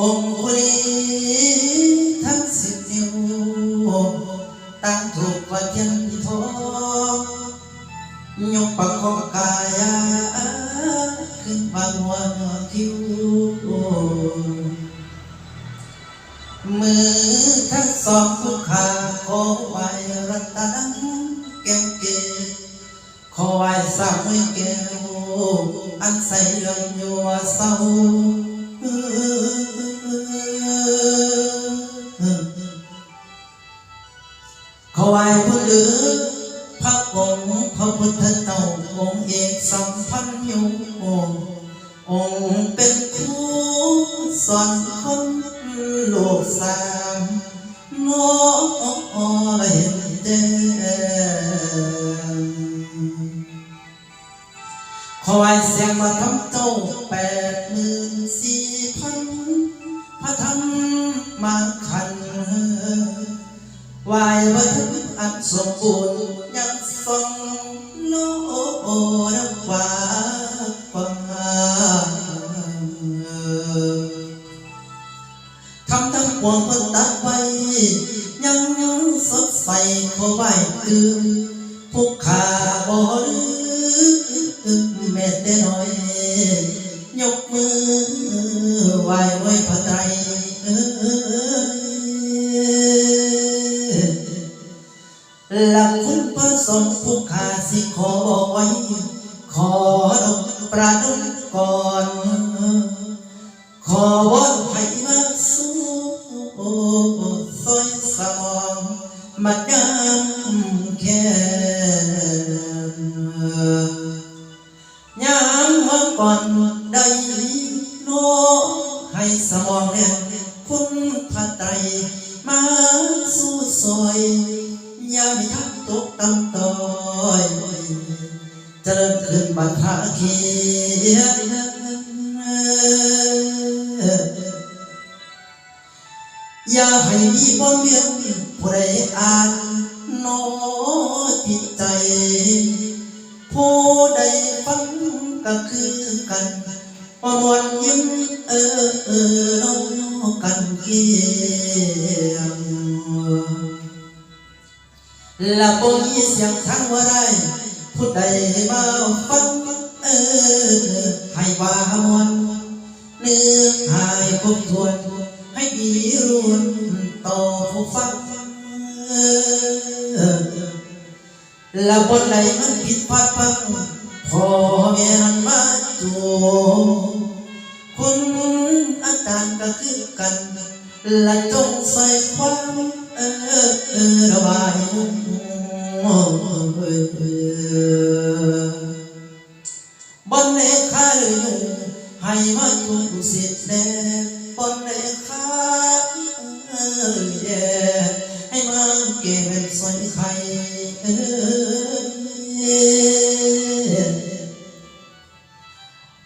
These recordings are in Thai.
องค์คุลีทั้งสิบนิ้วตั้งถูกว่าเทียนทองยกปังของกายาขึ้นบางวันคิวมือทั้งสองผู้ขาขอไหวรัตนังแก้วเกศขอไหวสามมือแก้วอันใส่ลมอยู่ว่าเศร้า ขอไหวผู้ลือพระองค์พระพุทธเจ้าองค์เอกสัมพันธ์ยู่องค์องค์เป็นครูสอนคนโลกสามน้องละเห็นแจ้งคอยเสียงมาทำเจ้าแปดหมื่นสี่พันพระธรรมมาขัน วายวัฒนอันสมบูรณ์ยังทรงโนรักว่าความทำทั้งปวงเพิ่นตัดไว้ยังยังสดใสขอไหวตื่นผู้ขาบ่ลืมแม่แต่น้อย ยกมือไหว้ไว้พระไตร สิขอบอกไว้ ขอดมประดมก่อน ขอวอนให้มาสู้ซอยสมองมาดามแค่ยามมาก่อนได้โนให้สมองเนี่ยคุณพระไตรมาสู้ซอยยามีทักตกตำต้อ ริญขึ้นบัตรเขียนอย่าให้มีบ่เลี้ยงผู้ใดอ่านโนจิตใจ ผู้ใดฟังก็คือกันปมวลยิ้มเออเออน้องกันเกียงและบ่มีเสียงทางว่าไร ผู้ใดมาฟังเออให้ว่ามวนเนื้อหายครบถ้วน ให้ดีรุ่นต่อผู้ฟังและบนไหนมันผิดพลาดพังพอแม่นันมาจูคุณอาจารย์ก็คือกันและจงใส่ความเออเออระบายบ กสิทธิ์แดงบนในข้าเออแย่ให้มาเก็บสอยไข่เออ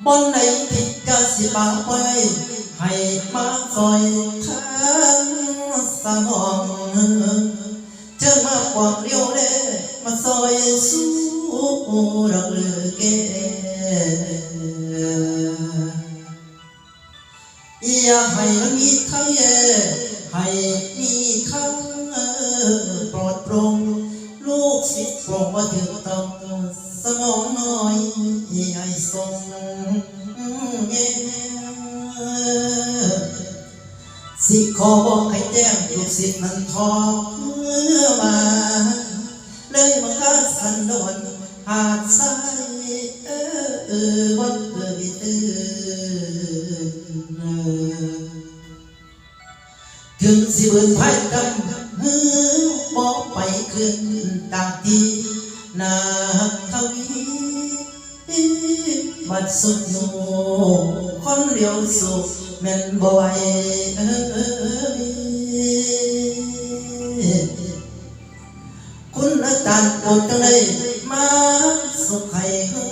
บนไหนผิดก็สิบาไว้ให้มาคอยทางสมองเจอมากกว่าเรียวเล่มาซอยสู้รักเลือแก่ ให้มีทั้งปลอดโปร่งลูกศิษย์โปร่งว่าถึงต้องสมองน้อยให้ทรงเย่สิขอบอกให้แจ้งลูกศิษย์นั้นทอเมื่อมา เลยมาคาสันโดนหาดทราย สิเบินไพ่ดำฮือบอกไปขึ้นต่ามที่นาทวีบัดสุดโยคนเดียวสุขแม่นบ่ไหวเอ้ยคุณอาจารย์โปรดจังเลยมาสุขให้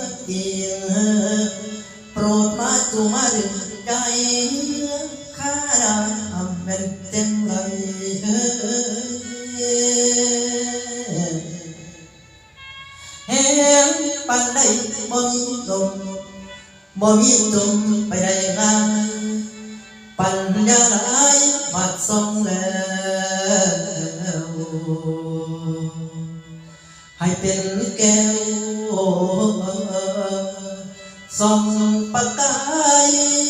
ปันได้บ่มีลมบ่มีจมไปได้งายไปปัญญาหลายบัดทรงแล้วให้เป็นแก้วส่องประกาย